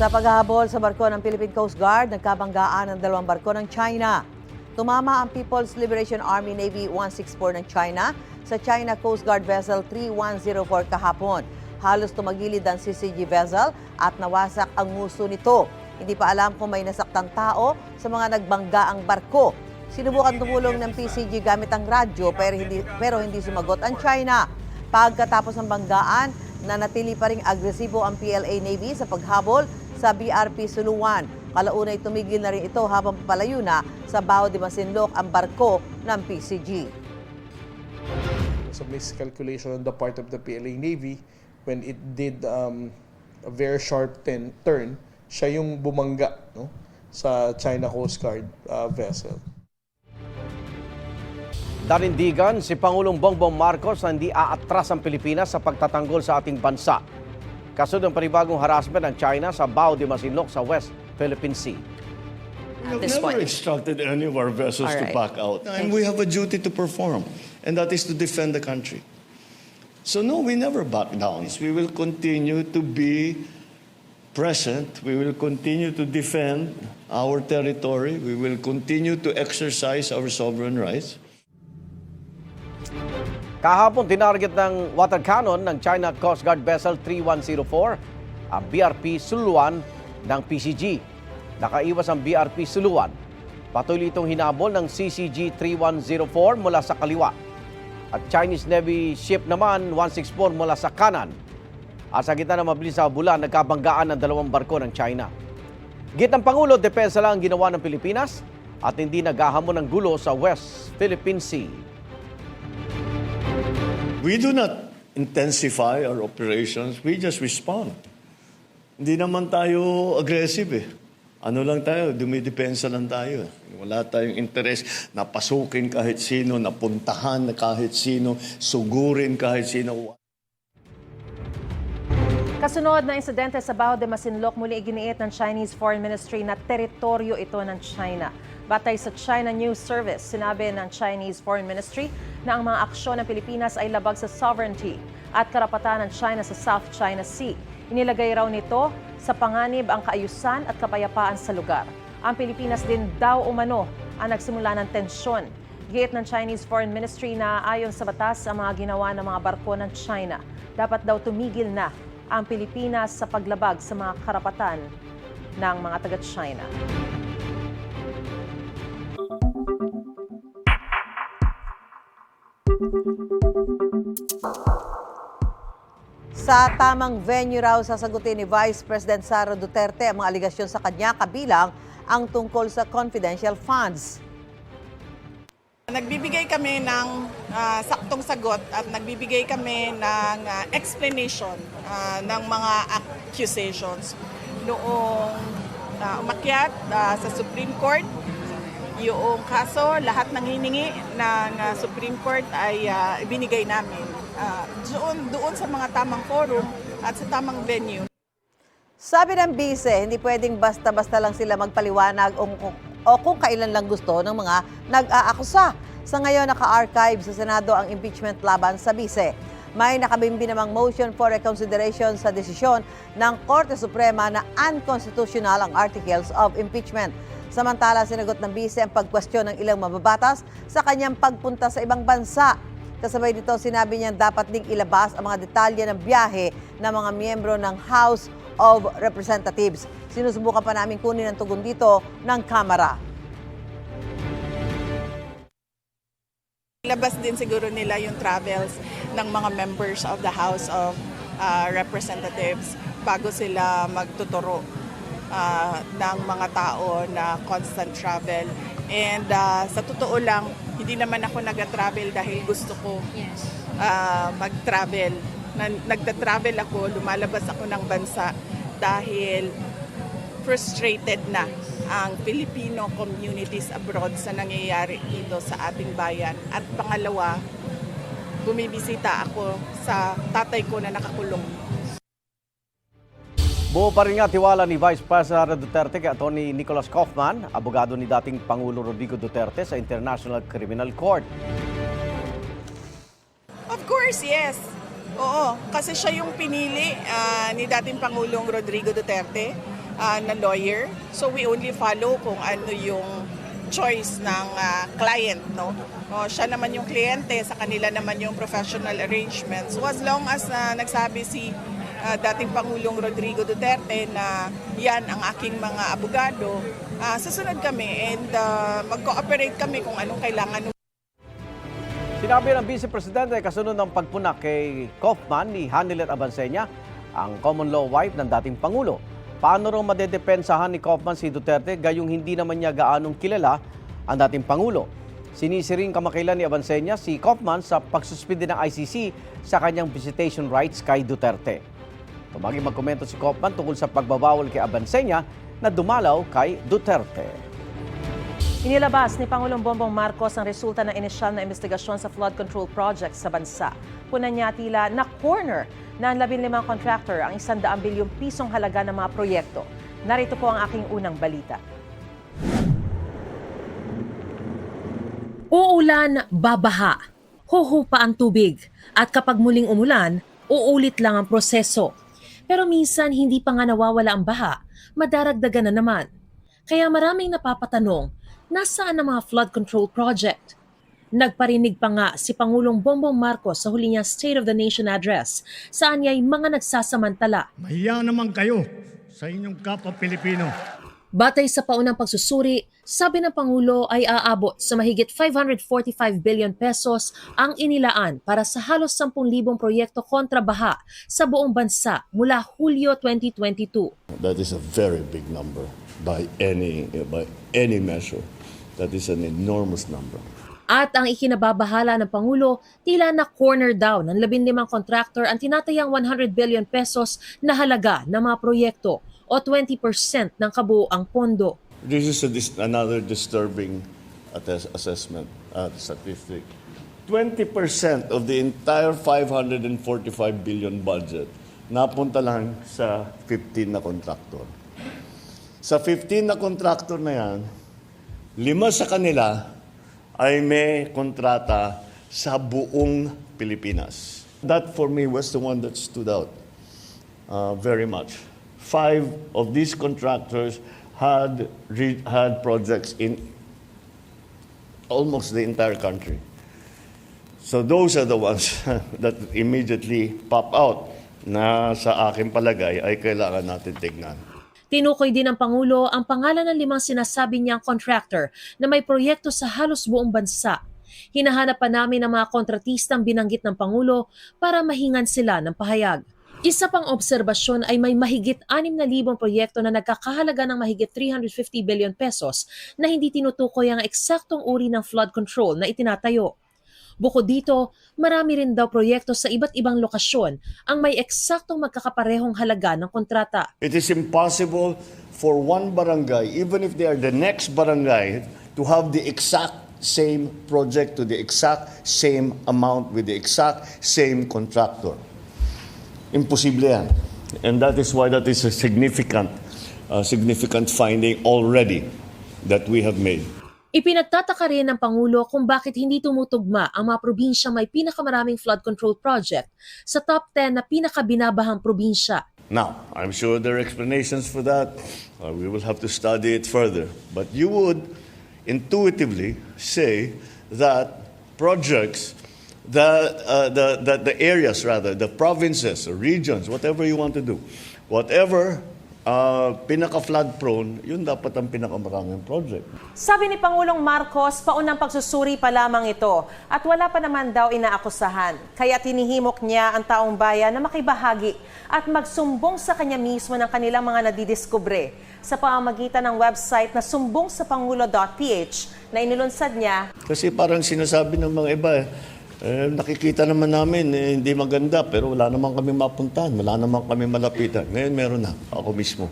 Sa paghahabol sa barko ng Philippine Coast Guard, nagkabanggaan ang dalawang barko ng China. Tumama ang People's Liberation Army Navy 164 ng China sa China Coast Guard Vessel 3104 kahapon. Halos tumagilid ang CCG vessel at nawasak ang nguso nito. Hindi pa alam kung may nasaktang tao sa mga nagbangga ang barko. Sinubukan tumulong ng PCG gamit ang radyo pero hindi, pero hindi sumagot ang China. Pagkatapos ng banggaan, nanatili pa ring agresibo ang PLA Navy sa paghabol sa BRP Suluan. Kalaunay tumigil na rin ito habang papalayo na sa Bao de Masinloc ang barko ng PCG. was a miscalculation on the part of the PLA Navy when it did um, a very sharp ten, turn. Siya yung bumangga no, sa China Coast Guard uh, vessel. Darindigan si Pangulong Bongbong Marcos na hindi aatras ang Pilipinas sa pagtatanggol sa ating bansa. Kasunod ng panibagong harassment ng China sa Bao de Masinloc sa West Philippine Sea. We have this never point. instructed any of our vessels All to right. back out. And we have a duty to perform, and that is to defend the country. So, no, we never back down. We will continue to be present. We will continue to defend our territory. We will continue to exercise our sovereign rights. Kahapon, tinarget ng water cannon ng China Coast Guard Vessel 3104 ang BRP Suluan ng PCG. Nakaiwas ang BRP Suluan. Patuloy itong hinabol ng CCG 3104 mula sa kaliwa. At Chinese Navy ship naman 164 mula sa kanan. At sa gitna ng mabilis sa bulan, nagkabanggaan ng dalawang barko ng China. Git ng Pangulo, depensa lang ang ginawa ng Pilipinas at hindi naghahamon ng gulo sa West Philippine Sea. We do not intensify our operations. We just respond. Hindi naman tayo aggressive eh. Ano lang tayo, dumidepensa lang tayo. Wala tayong interes na pasukin kahit sino, napuntahan na kahit sino, sugurin kahit sino. Kasunod na insidente sa Bao de Masinloc, muli iginiit ng Chinese Foreign Ministry na teritoryo ito ng China. Batay sa China News Service, sinabi ng Chinese Foreign Ministry na ang mga aksyon ng Pilipinas ay labag sa sovereignty at karapatan ng China sa South China Sea. Inilagay raw nito sa panganib ang kaayusan at kapayapaan sa lugar. Ang Pilipinas din daw umano ang nagsimula ng tensyon. Giit ng Chinese Foreign Ministry na ayon sa batas ang mga ginawa ng mga barko ng China. Dapat daw tumigil na ang Pilipinas sa paglabag sa mga karapatan ng mga taga-China. Sa tamang venue raw sasagutin ni Vice President Sara Duterte ang mga aligasyon sa kanya kabilang ang tungkol sa confidential funds. Nagbibigay kami ng ah, saktong sagot at nagbibigay kami ng ah, explanation ah, ng mga accusations noong ah, umakyat ah, sa Supreme Court. Yung kaso, lahat ng hiningi ng ah, Supreme Court ay ah, ibinigay namin ah, doon, doon sa mga tamang forum at sa tamang venue. Sabi ng bise, hindi pwedeng basta-basta lang sila magpaliwanag o, o kung kailan lang gusto ng mga nag-aakusa. Sa ngayon, naka-archive sa Senado ang impeachment laban sa bise. May nakabimbi namang motion for reconsideration sa desisyon ng Korte Suprema na unconstitutional ang articles of impeachment. Samantala, sinagot ng bise ang pagkwestiyon ng ilang mababatas sa kanyang pagpunta sa ibang bansa. Kasabay nito, sinabi niya dapat ding ilabas ang mga detalye ng biyahe ng mga miyembro ng House of Representatives. Sinusubukan pa namin kunin ang tugon dito ng Kamara. Labas din siguro nila yung travels ng mga members of the House of uh, Representatives bago sila magtuturo uh, ng mga tao na constant travel. And uh, sa totoo lang, hindi naman ako nag-travel dahil gusto ko uh, mag-travel. Na- Nagta-travel ako, lumalabas ako ng bansa dahil frustrated na ang Filipino communities abroad sa nangyayari dito sa ating bayan. At pangalawa, bumibisita ako sa tatay ko na nakakulong. Buo pa rin nga tiwala ni Vice President Duterte kay Atty. Nicholas Kaufman, abogado ni dating Pangulo Rodrigo Duterte sa International Criminal Court. Of course, yes. Oo, kasi siya yung pinili ah, ni dating Pangulong Rodrigo Duterte ah, na lawyer. So we only follow kung ano yung choice ng ah, client, no? O, siya naman yung kliyente, sa kanila naman yung professional arrangements. So as long as na nagsabi si ah, dating Pangulong Rodrigo Duterte na yan ang aking mga abogado, ah, susunod kami and ah, mag-cooperate kami kung anong kailangan Sinabi ng Vice Presidente kasunod ng pagpuna kay Kaufman ni Hanilet Abansenya, ang common law wife ng dating Pangulo. Paano raw madedepensahan ni Kaufman si Duterte gayong hindi naman niya gaanong kilala ang dating Pangulo? Sinisiring kamakailan ni Abansenya si Kaufman sa pagsuspindi ng ICC sa kanyang visitation rights kay Duterte. Tumagi magkomento si Kaufman tungkol sa pagbabawal kay Abansenya na dumalaw kay Duterte. Inilabas ni Pangulong Bongbong Marcos ang resulta ng inisyal na investigasyon sa flood control project sa bansa. Puna niya tila na corner na ang 15 contractor ang 100 bilyong pisong halaga ng mga proyekto. Narito po ang aking unang balita. Uulan, babaha. Huhupa ang tubig. At kapag muling umulan, uulit lang ang proseso. Pero minsan hindi pa nga nawawala ang baha, madaragdagan na naman. Kaya maraming napapatanong, nasaan ang mga flood control project? Nagparinig pa nga si Pangulong Bongbong Marcos sa huli niyang State of the Nation address, saan niya'y mga nagsasamantala Mahiya naman kayo sa inyong kapwa Pilipino. Batay sa paunang pagsusuri, sabi ng Pangulo ay aabot sa mahigit 545 billion pesos ang inilaan para sa halos 10,000 proyekto kontra baha sa buong bansa mula Hulyo 2022. That is a very big number by any by any measure. That is an enormous number. At ang ikinababahala ng Pangulo, tila na corner down ng 15 contractor ang tinatayang 100 billion pesos na halaga ng mga proyekto o 20% ng kabuoang pondo. This is a dis- another disturbing attes- assessment uh, statistic. 20% of the entire 545 billion budget napunta lang sa 15 na contractor. Sa 15 na contractor na yan, lima sa kanila ay may kontrata sa buong Pilipinas. That for me was the one that stood out uh, very much. Five of these contractors had had projects in almost the entire country. So those are the ones that immediately pop out na sa akin palagay ay kailangan natin tignan. Tinukoy din ng Pangulo ang pangalan ng limang sinasabi niyang contractor na may proyekto sa halos buong bansa. Hinahanap pa namin ang mga kontratistang binanggit ng Pangulo para mahingan sila ng pahayag. Isa pang obserbasyon ay may mahigit 6,000 proyekto na nagkakahalaga ng mahigit 350 billion pesos na hindi tinutukoy ang eksaktong uri ng flood control na itinatayo. Bukod dito, marami rin daw proyekto sa iba't ibang lokasyon ang may eksaktong magkakaparehong halaga ng kontrata. It is impossible for one barangay, even if they are the next barangay, to have the exact same project to the exact same amount with the exact same contractor. Imposible yan. And that is why that is a significant, uh, significant finding already that we have made. Ipinagtataka rin ng Pangulo kung bakit hindi tumutugma ang mga probinsya may pinakamaraming flood control project sa top 10 na pinakabinabahang probinsya. Now, I'm sure there are explanations for that. Uh, we will have to study it further. But you would intuitively say that projects, the, uh, the, the, the areas rather, the provinces regions, whatever you want to do, whatever uh, pinaka-flood prone, yun dapat ang pinakamaraming project. Sabi ni Pangulong Marcos, paunang pagsusuri pa lamang ito at wala pa naman daw inaakusahan. Kaya tinihimok niya ang taong bayan na makibahagi at magsumbong sa kanya mismo ng kanilang mga nadidiskubre sa pamamagitan ng website na sumbongsapangulo.ph na inilunsad niya Kasi parang sinasabi ng mga iba, eh, eh, nakikita naman namin, eh, hindi maganda, pero wala naman kami mapuntahan, wala naman kami malapitan. Ngayon meron na, ako mismo.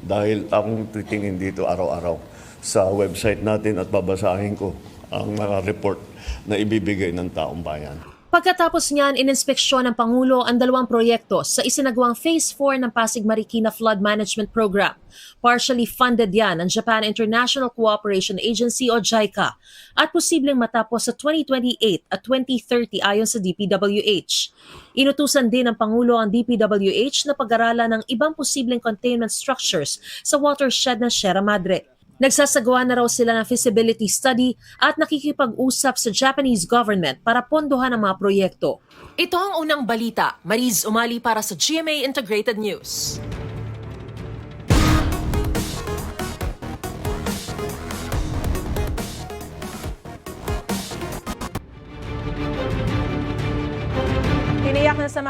Dahil akong titingin dito araw-araw sa website natin at babasahin ko ang mga report na ibibigay ng taong bayan. Pagkatapos niyan, ininspeksyon ng Pangulo ang dalawang proyekto sa isinagawang Phase 4 ng Pasig Marikina Flood Management Program. Partially funded yan ng Japan International Cooperation Agency o JICA at posibleng matapos sa 2028 at 2030 ayon sa DPWH. Inutusan din ng Pangulo ang DPWH na pag-aralan ng ibang posibleng containment structures sa watershed ng Sierra Madre. Nagsasagawa na raw sila ng feasibility study at nakikipag-usap sa Japanese government para pondohan ang mga proyekto. Ito ang unang balita. Mariz Umali para sa GMA Integrated News.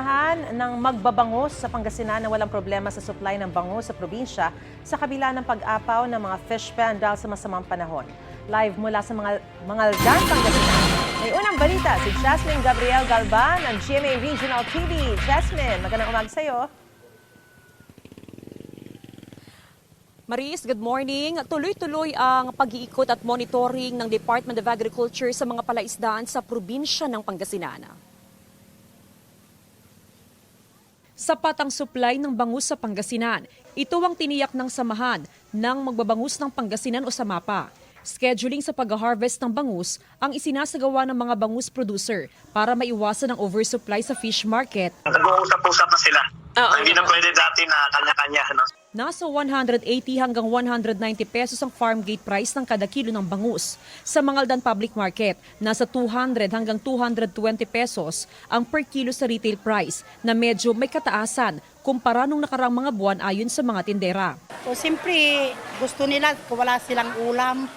Samahan ng magbabangos sa Pangasinan na walang problema sa supply ng bangus sa probinsya sa kabila ng pag-apaw ng mga fish pan dahil sa masamang panahon. Live mula sa mga Mangaldan, Pangasinan. May unang balita si Jasmine Gabriel Galban ng GMA Regional TV. Jasmine, magandang umaga sa iyo. Maris, good morning. Tuloy-tuloy ang pag-iikot at monitoring ng Department of Agriculture sa mga palaisdaan sa probinsya ng Pangasinan. Sapat ang supply ng bangus sa Pangasinan. Ito ang tiniyak ng samahan ng magbabangus ng Pangasinan o Samapa. Scheduling sa pag-harvest ng bangus ang isinasagawa ng mga bangus producer para maiwasan ang oversupply sa fish market nag-uusap-usap na sila. Hindi na pwede dati na kanya-kanya. Ano? Nasa 180 hanggang 190 pesos ang farm gate price ng kada kilo ng bangus. Sa Mangaldan Public Market, nasa 200 hanggang 220 pesos ang per kilo sa retail price na medyo may kataasan kumpara nung nakarang mga buwan ayon sa mga tindera. So, siyempre, gusto nila wala silang ulam.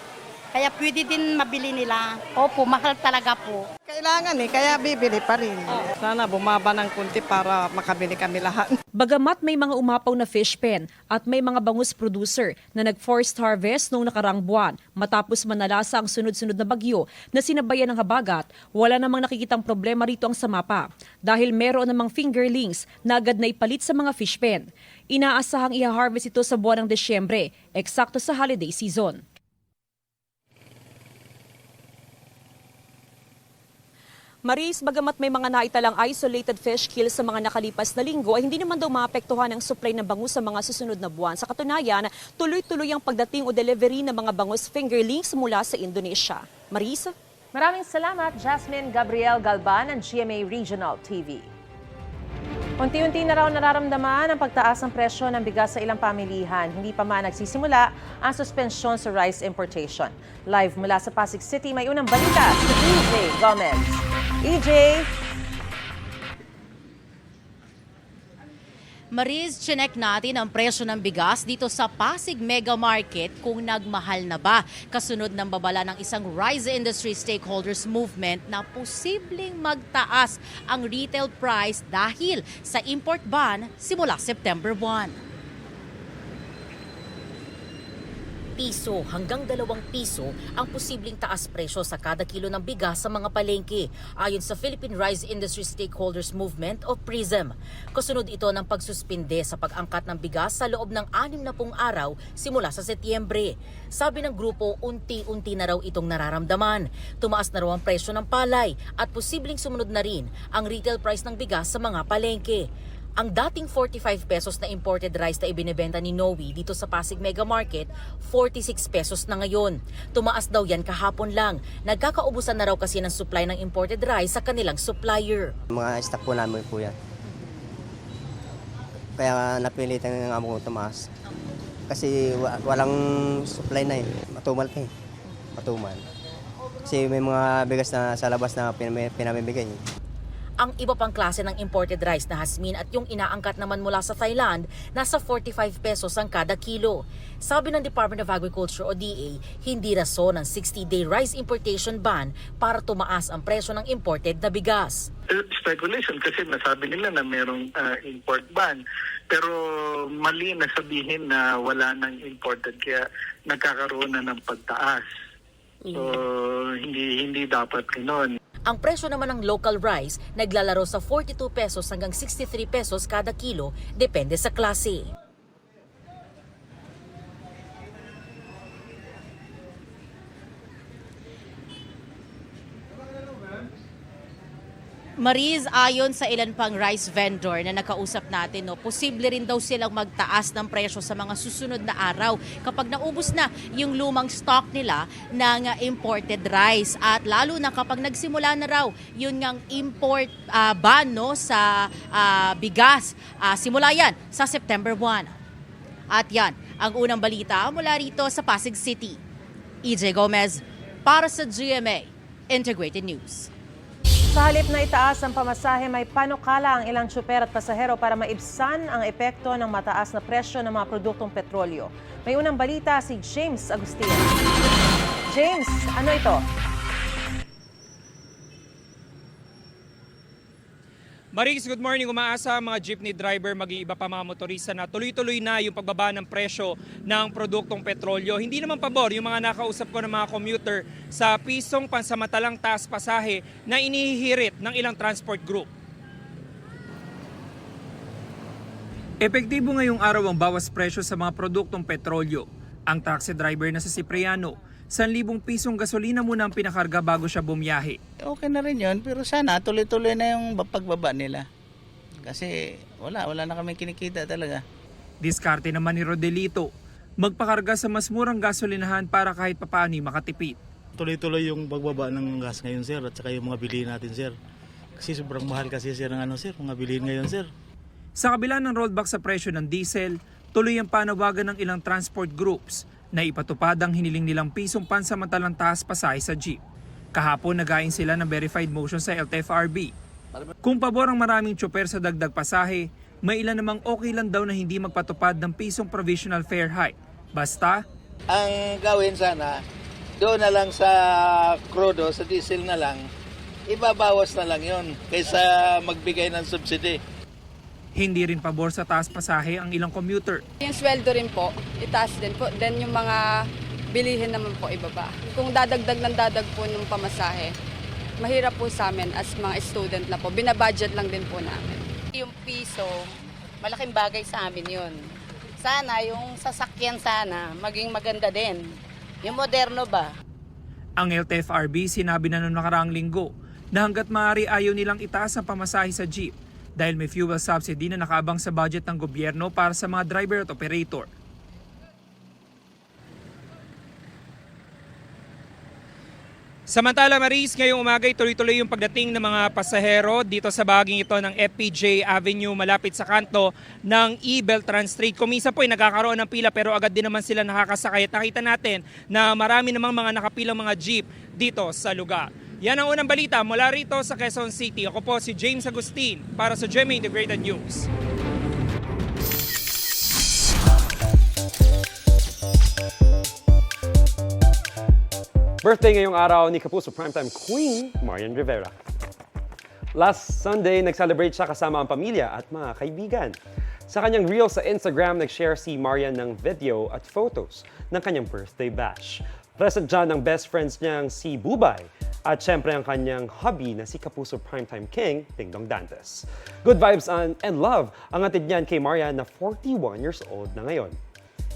Kaya pwede din mabili nila. Opo, mahal talaga po. Kailangan eh, kaya bibili pa rin. Sana bumaba ng kunti para makabili kami lahat. Bagamat may mga umapaw na fish pen at may mga bangus producer na nag-forced harvest noong nakarang buwan matapos manalasa ang sunod-sunod na bagyo na sinabayan ng habagat, wala namang nakikitang problema rito ang samapa dahil meron namang fingerlings na agad na ipalit sa mga fish pen. Inaasahang i-harvest ito sa buwan ng Desyembre, eksakto sa holiday season. Maris, bagamat may mga naitalang isolated fish kill sa mga nakalipas na linggo, ay hindi naman daw maapektuhan ang supply ng bangus sa mga susunod na buwan. Sa katunayan, tuloy-tuloy ang pagdating o delivery ng mga bangus fingerlings mula sa Indonesia. Maris? Maraming salamat, Jasmine Gabriel Galban ng GMA Regional TV. Unti-unti na raw nararamdaman ang pagtaas ng presyo ng bigas sa ilang pamilihan. Hindi pa man nagsisimula ang suspensyon sa rice importation. Live mula sa Pasig City, may unang balita si EJ Gomez. EJ, Mariz, chinek natin ang presyo ng bigas dito sa Pasig Mega Market kung nagmahal na ba kasunod ng babala ng isang rice industry stakeholders movement na posibleng magtaas ang retail price dahil sa import ban simula September 1. Piso hanggang dalawang piso ang posibleng taas presyo sa kada kilo ng bigas sa mga palengke ayon sa Philippine Rice Industry Stakeholders Movement o PRISM. Kasunod ito ng pagsuspinde sa pag-angkat ng bigas sa loob ng anim na pung araw simula sa Setyembre. Sabi ng grupo, unti-unti na raw itong nararamdaman. Tumaas na raw ang presyo ng palay at posibleng sumunod na rin ang retail price ng bigas sa mga palengke. Ang dating 45 pesos na imported rice na ibinebenta ni Noe dito sa Pasig Mega Market, 46 pesos na ngayon. Tumaas daw yan kahapon lang. Nagkakaubusan na raw kasi ng supply ng imported rice sa kanilang supplier. Mga stock po namin po yan. Kaya napilitan nga mo tumaas. Kasi wa- walang supply na eh. Matumal pa eh. Matumal. Kasi may mga bigas na sa labas na pinam- pinamimigay. eh. Ang iba pang klase ng imported rice na hasmin at yung inaangkat naman mula sa Thailand, nasa 45 pesos ang kada kilo. Sabi ng Department of Agriculture o DA, hindi rason ng 60-day rice importation ban para tumaas ang presyo ng imported na bigas. Speculation kasi nasabi nila na merong ah, import ban. Pero mali na sabihin na wala nang imported kaya nagkakaroon na ng pagtaas. So hindi hindi dapat ganoon. Ang presyo naman ng local rice naglalaro sa 42 pesos hanggang 63 pesos kada kilo, depende sa klase. Mariz, ayon sa ilan pang rice vendor na nakausap natin, no, posible rin daw silang magtaas ng presyo sa mga susunod na araw kapag naubos na yung lumang stock nila ng imported rice. At lalo na kapag nagsimula na raw yun ngang import uh, ban no, sa uh, bigas. Uh, simula yan sa September 1. At yan, ang unang balita mula rito sa Pasig City. EJ Gomez para sa GMA Integrated News. Sa halip na itaas ang pamasahe, may panukala ang ilang tsuper at pasahero para maibsan ang epekto ng mataas na presyo ng mga produktong petrolyo. May unang balita si James Agustin. James, ano ito? Maris, good morning. Umaasa ang mga jeepney driver, maging iba pa mga motorista na tuloy-tuloy na yung pagbaba ng presyo ng produktong petrolyo. Hindi naman pabor yung mga nakausap ko ng mga commuter sa pisong pansamantalang taas pasahe na inihihirit ng ilang transport group. Epektibo ngayong araw ang bawas presyo sa mga produktong petrolyo. Ang taxi driver na sa Cipriano, 1,000 pisong gasolina muna ang pinakarga bago siya bumiyahe. okay na rin yun, pero sana tuloy-tuloy na yung pagbaba nila. Kasi wala, wala na kami kinikita talaga. Diskarte naman ni Rodelito, magpakarga sa mas murang gasolinahan para kahit papaani makatipid. Tuloy-tuloy yung pagbaba ng gas ngayon sir at saka yung mga bilihin natin sir. Kasi sobrang mahal kasi sir ng ano sir, mga bilihin ngayon sir. Sa kabila ng rollback sa presyo ng diesel, tuloy ang panawagan ng ilang transport groups na ipatupad ang hiniling nilang pisong pansamantalang taas pasahe sa jeep. Kahapon nagain sila ng verified motion sa LTFRB. Kung pabor ang maraming tsoper sa dagdag pasahe, may ilan namang okay lang daw na hindi magpatupad ng pisong provisional fare hike. Basta, Ang gawin sana, doon na lang sa crudo, sa diesel na lang, ibabawas na lang yon kaysa magbigay ng subsidy. Hindi rin pabor sa taas pasahe ang ilang commuter. Yung sweldo rin po, itaas din po. Then yung mga bilihin naman po ibaba. Kung dadagdag ng dadag po ng pamasahe, mahirap po sa amin as mga student na po. Binabudget lang din po namin. Yung piso, malaking bagay sa amin yun. Sana yung sasakyan sana, maging maganda din. Yung moderno ba? Ang LTFRB sinabi na noong nakaraang linggo na hanggat maaari ayaw nilang itaas ang pamasahe sa jeep dahil may fuel subsidy na nakaabang sa budget ng gobyerno para sa mga driver at operator. Samantala Maris, ngayong umagay tuloy-tuloy yung pagdating ng mga pasahero dito sa bahaging ito ng FPJ Avenue malapit sa kanto ng E-Beltran Street. Kumisa po ay nagkakaroon ng pila pero agad din naman sila nakakasakay. At nakita natin na marami namang mga nakapilang mga jeep dito sa lugar. Yan ang unang balita mula rito sa Quezon City. Ako po si James Agustin para sa GMA Integrated News. Birthday ngayong araw ni Kapuso Primetime Queen, Marian Rivera. Last Sunday, nag-celebrate siya kasama ang pamilya at mga kaibigan. Sa kanyang reel sa Instagram, nag-share si Marian ng video at photos ng kanyang birthday bash. Present dyan ang best friends niyang si Bubay at syempre ang kanyang hubby na si Kapuso Primetime King, Ding Dong Dantes. Good vibes and, and love ang atid niyan kay Marian na 41 years old na ngayon.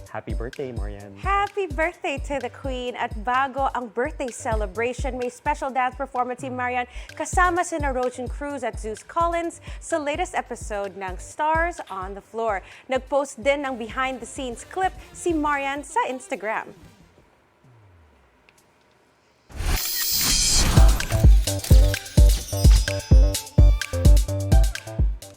Happy birthday, Marian. Happy birthday to the Queen! At bago ang birthday celebration, may special dance performance si Marian kasama si Rojan Cruz at Zeus Collins sa latest episode ng Stars on the Floor. Nag-post din ng behind-the-scenes clip si Marian sa Instagram.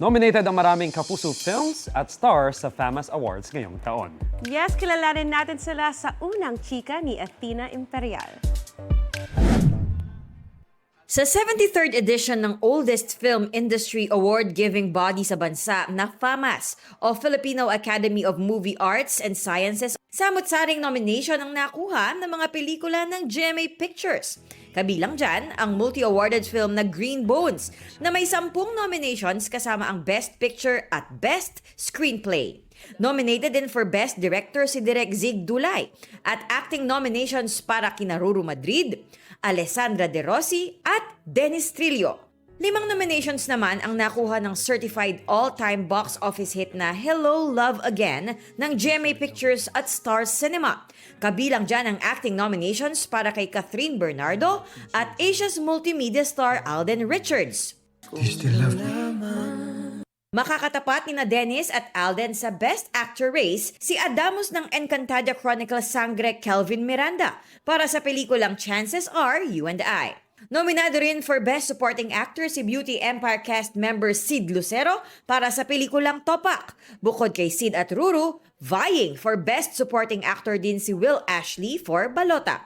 Nominated ang maraming Kapuso films at stars sa FAMAS Awards ngayong taon. Yes, kilalanin natin sila sa unang chika ni Athena Imperial. Sa 73rd edition ng oldest film industry award-giving body sa bansa na FAMAS o Filipino Academy of Movie Arts and Sciences, samot-saring nomination ang nakuha ng mga pelikula ng GMA Pictures. Kabilang dyan ang multi-awarded film na Green Bones na may sampung nominations kasama ang Best Picture at Best Screenplay. Nominated din for Best Director si Direk Zig Dulay at acting nominations para kina Ruru Madrid, Alessandra De Rossi at Dennis Trillo. Limang nominations naman ang nakuha ng certified all-time box office hit na Hello Love Again ng GMA Pictures at Stars Cinema. Kabilang dyan ang acting nominations para kay Catherine Bernardo at Asia's multimedia star Alden Richards. Makakatapat ni na Dennis at Alden sa Best Actor race si Adamus ng Encantada Chronicles Sangre Kelvin Miranda para sa pelikulang Chances Are You and I. Nominado rin for Best Supporting Actor si Beauty Empire cast member Sid Lucero para sa pelikulang Topak. Bukod kay Sid at Ruru, vying for Best Supporting Actor din si Will Ashley for Balota.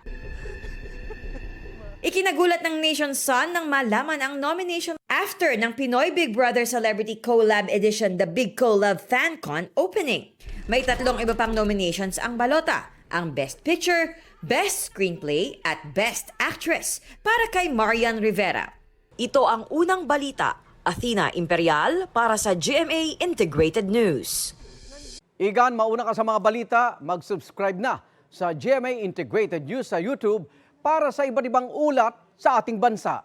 Ikinagulat ng Nation Sun nang malaman ang nomination after ng Pinoy Big Brother Celebrity Collab Edition The Big Collab FanCon opening. May tatlong iba pang nominations ang balota, ang Best Picture, Best Screenplay at Best Actress para kay Marian Rivera. Ito ang unang balita, Athena Imperial para sa GMA Integrated News. Igan, mauna ka sa mga balita, mag-subscribe na sa GMA Integrated News sa YouTube para sa iba't ibang ulat sa ating bansa.